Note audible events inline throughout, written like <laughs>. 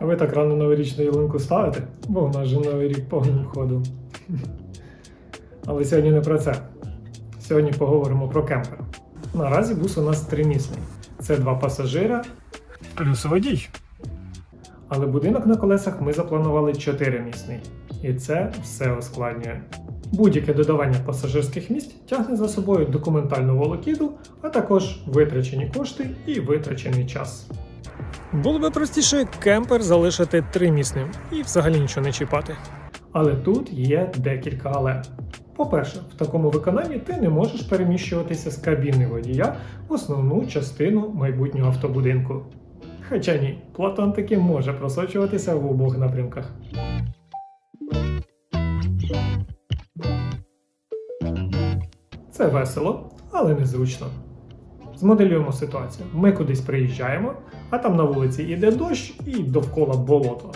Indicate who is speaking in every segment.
Speaker 1: А ви так рано новорічну ялинку ставите? Бо в нас же новий рік повним ходом. Але сьогодні не про це. Сьогодні поговоримо про кемпер. Наразі бус у нас тримісний. Це два пасажира плюс водій. Але будинок на колесах ми запланували чотиримісний. І це все ускладнює. Будь-яке додавання пасажирських місць тягне за собою документальну волокіду, а також витрачені кошти і витрачений час. Було би простіше кемпер залишити тримісним і взагалі нічого не чіпати. Але тут є декілька але. По-перше, в такому виконанні ти не можеш переміщуватися з кабіни водія в основну частину майбутнього автобудинку. Хоча ні, Платон таки може просочуватися в обох напрямках. Це весело, але незручно. Змоделюємо ситуацію. Ми кудись приїжджаємо, а там на вулиці йде дощ і довкола болото.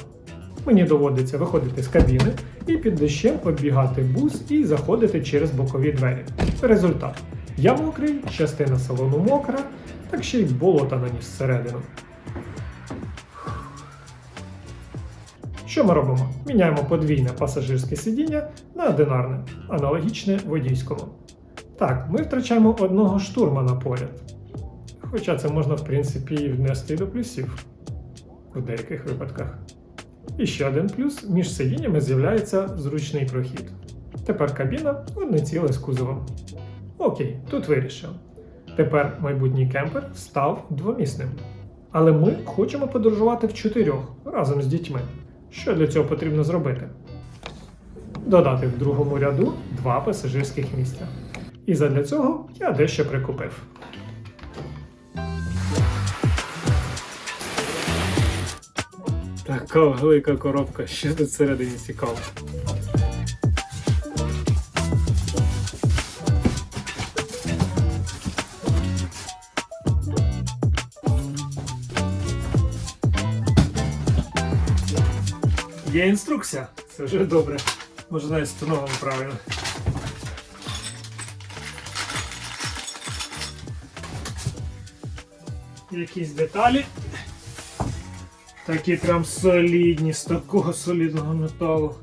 Speaker 1: Мені доводиться виходити з кабіни і під дощем оббігати бус і заходити через бокові двері. Результат: я мокрий, частина салону мокра, так ще й болота наніс всередину. Що ми робимо? Міняємо подвійне пасажирське сидіння на одинарне, аналогічне водійському. Так, ми втрачаємо одного штурмана поряд. Хоча це можна, в принципі, і внести до плюсів у деяких випадках. І ще один плюс: між сидіннями з'являється зручний прохід. Тепер кабіна одне ціле з кузовом. Окей, тут вирішив. Тепер майбутній кемпер став двомісним. Але ми хочемо подорожувати в чотирьох разом з дітьми. Що для цього потрібно зробити? Додати в другому ряду два пасажирських місця. І задля цього я дещо прикупив. Така велика коробка, що тут всередині цікаво. Є інструкція. Це вже добре. Може навіть встановимо правильно. Якісь деталі. Такі прям солідні, з такого солідного металу.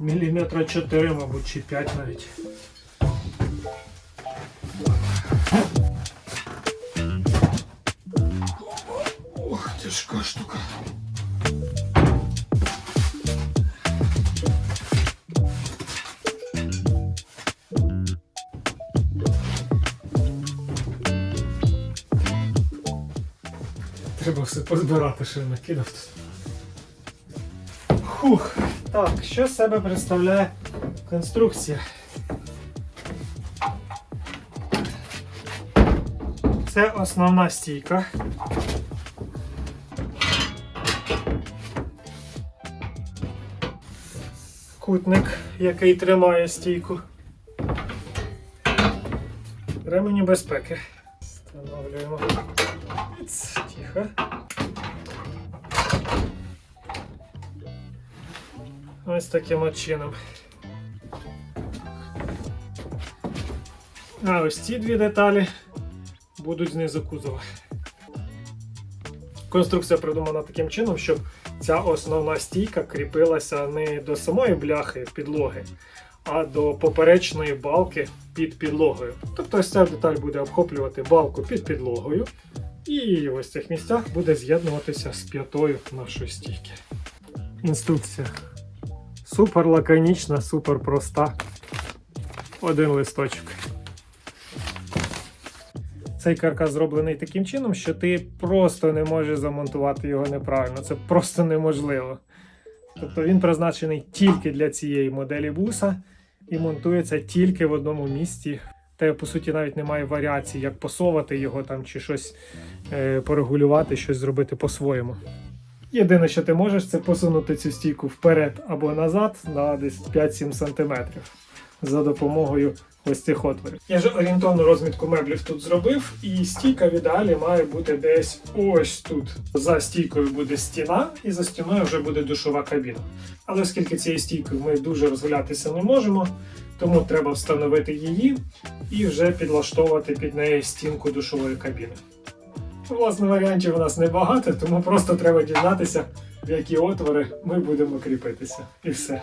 Speaker 1: Міліметра 4, мабуть, чи 5 навіть. Ох, тяжка штука. Позбирати, що я накидав тут. Хух. Так, що з себе представляє конструкція? Це основна стійка. Кутник, який тримає стійку. Ремені безпеки. Встановлюємо. Тихо. Ось таким от чином. А ось ці дві деталі будуть знизу кузова. Конструкція придумана таким чином, щоб ця основна стійка кріпилася не до самої бляхи підлоги, а до поперечної балки під підлогою. Тобто ось ця деталь буде обхоплювати балку під підлогою, і ось цих місцях буде з'єднуватися з п'ятою нашої стійки. Інструкція. Супер лаконічна, супер проста. Один листочок. Цей каркас зроблений таким чином, що ти просто не можеш замонтувати його неправильно. Це просто неможливо. Тобто він призначений тільки для цієї моделі буса і монтується тільки в одному місці. Та по суті навіть немає варіацій, як посовати його там чи щось е, порегулювати, щось зробити по-своєму. Єдине, що ти можеш, це посунути цю стійку вперед або назад на десь 5-7 см за допомогою ось цих отворів. Я ж орієнтовну розмітку меблів тут зробив, і стійка в ідеалі має бути десь ось тут. За стійкою буде стіна, і за стіною вже буде душова кабіна. Але оскільки цією стійкою ми дуже розгулятися не можемо, тому треба встановити її і вже підлаштовувати під неї стінку душової кабіни. Власне, варіантів у нас небагато, тому просто треба дізнатися, в які отвори ми будемо кріпитися. І все.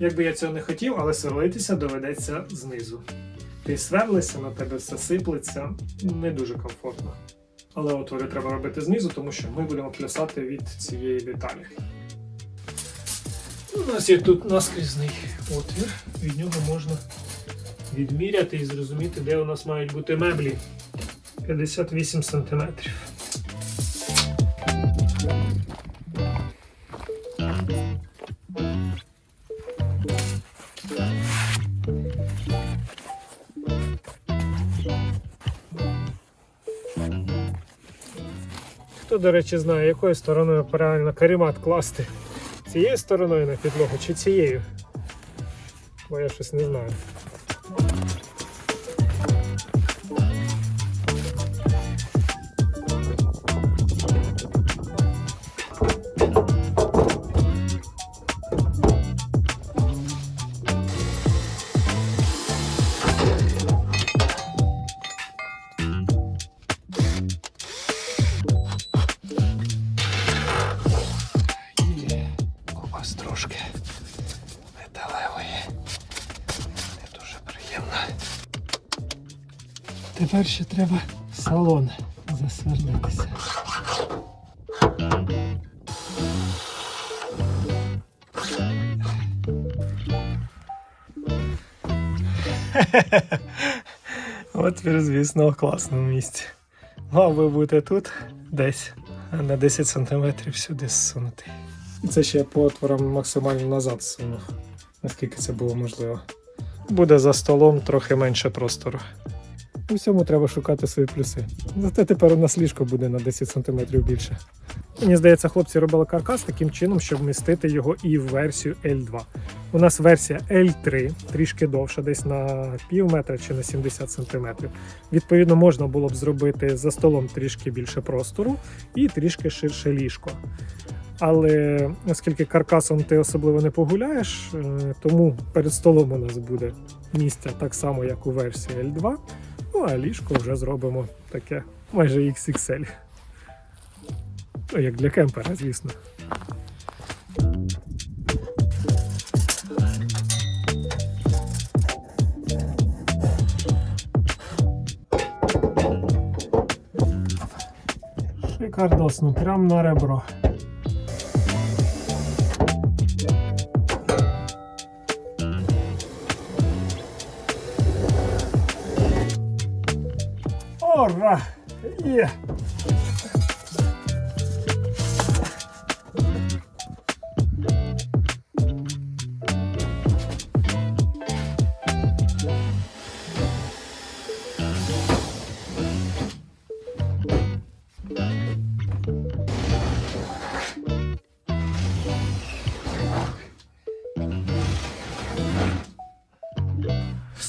Speaker 1: Якби я цього не хотів, але сверлитися доведеться знизу. Ти сверлишся, на тебе все сиплеться, не дуже комфортно. Але отвори треба робити знизу, тому що ми будемо плясати від цієї деталі. У нас є тут наскрізний отвір, від нього можна відміряти і зрозуміти, де у нас мають бути меблі. 58 сантиметрів. Хто, до речі, знає, якою стороною правильно каремат класти? Цією стороною на підлогу чи цією? Бо я щось не знаю. Тепер ще треба салон засверлитися. <laughs> Отвір, звісно, у класному місці. Мав би бути тут десь, а на 10 см сюди зсунутий. І це ще по отворам максимально назад сунув, наскільки це було можливо. Буде за столом трохи менше простору. У всьому треба шукати свої плюси. Зате тепер у нас ліжко буде на 10 см більше. Мені здається, хлопці робили каркас таким чином, щоб вмістити його і в версію L2. У нас версія L3, трішки довша, десь на пів метра чи на 70 см. Відповідно, можна було б зробити за столом трішки більше простору і трішки ширше ліжко. Але оскільки каркасом ти особливо не погуляєш, е, тому перед столом у нас буде місця так само, як у версії L2. А ліжко вже зробимо таке майже XXL. Ну, як для кемпера, звісно. Шикардосно, прям на ребро.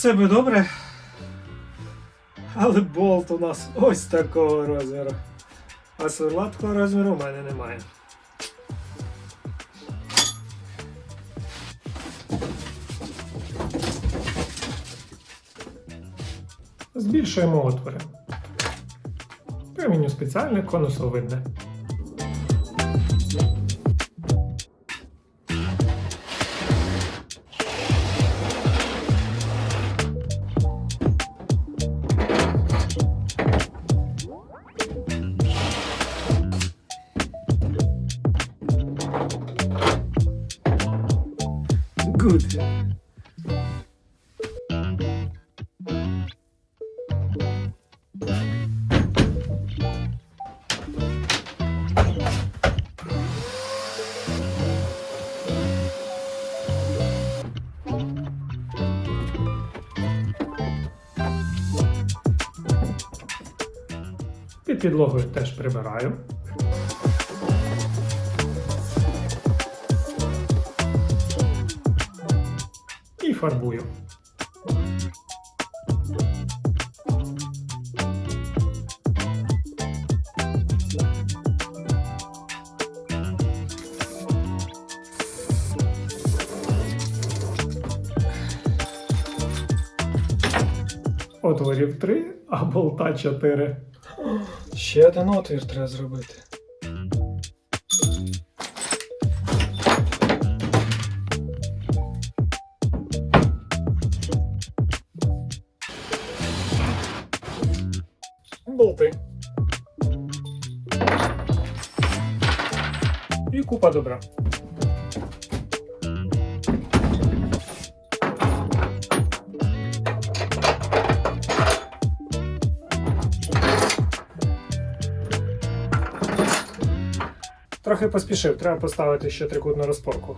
Speaker 1: Все би добре. Але болт у нас ось такого розміру. А сверла такого розміру у мене немає. Збільшуємо отвори. Приміню спеціальне конусовидне. Good. Під підлогою теж прибираю. фарбую. Отворів три, а болта чотири.
Speaker 2: Ще один отвір треба зробити.
Speaker 1: Купа добра. Трохи поспішив, треба поставити ще трикутну розпорку.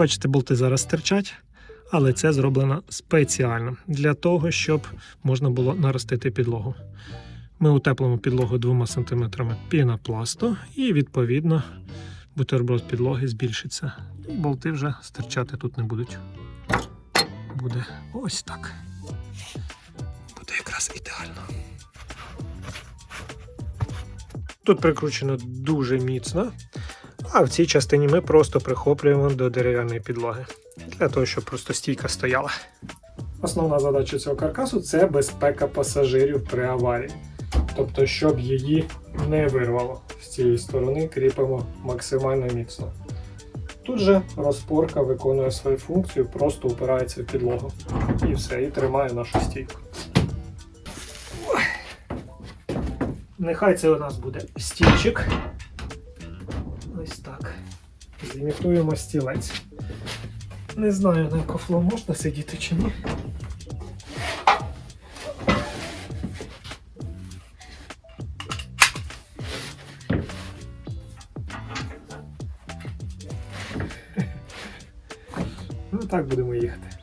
Speaker 1: Бачите, болти зараз стирчать, але це зроблено спеціально для того, щоб можна було наростити підлогу. Ми утеплимо підлогу 2 см пінопласту і, відповідно, бутерброд підлоги збільшиться. І болти вже стирчати тут не будуть. Буде ось так. Буде якраз ідеально. Тут прикручено дуже міцно, а в цій частині ми просто прихоплюємо до дерев'яної підлоги для того, щоб просто стійка стояла. Основна задача цього каркасу це безпека пасажирів при аварії. Тобто, щоб її не вирвало з цієї сторони, кріпимо максимально міцно. Тут же розпорка виконує свою функцію, просто упирається в підлогу. І все, і тримає нашу стійку. Нехай це у нас буде стільчик. Ось так. Зімітуємо стілець. Не знаю, на кофло можна сидіти чи ні. Ну так будемо їхати.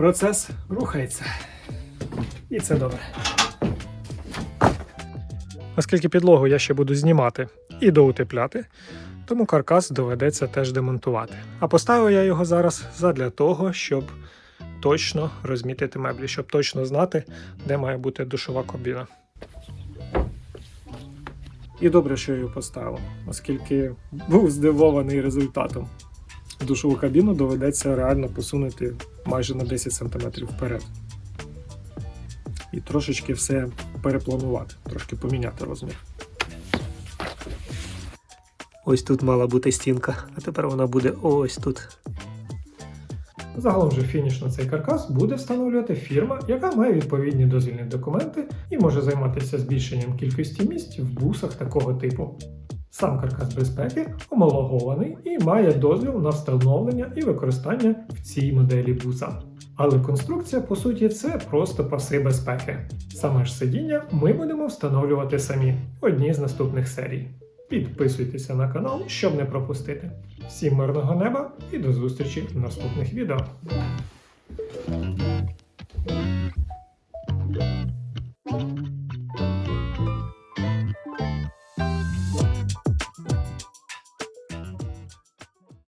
Speaker 1: Процес рухається. І це добре. Оскільки підлогу я ще буду знімати і доутепляти, тому каркас доведеться теж демонтувати. А поставив я його зараз задля того, щоб точно розмітити меблі, щоб точно знати, де має бути душова кабіна. І добре, що я його поставив, оскільки був здивований результатом. Душову кабіну доведеться реально посунути майже на 10 см вперед. І трошечки все перепланувати, трошки поміняти розмір. Ось тут мала бути стінка, а тепер вона буде ось тут. Загалом же фініш на цей каркас буде встановлювати фірма, яка має відповідні дозвільні документи і може займатися збільшенням кількості місць в бусах такого типу. Сам каркас безпеки homologований і має дозвіл на встановлення і використання в цій моделі буса. Але конструкція, по суті, це просто паси безпеки. Саме ж сидіння ми будемо встановлювати самі в одній з наступних серій. Підписуйтеся на канал, щоб не пропустити. Всім мирного неба і до зустрічі в наступних відео.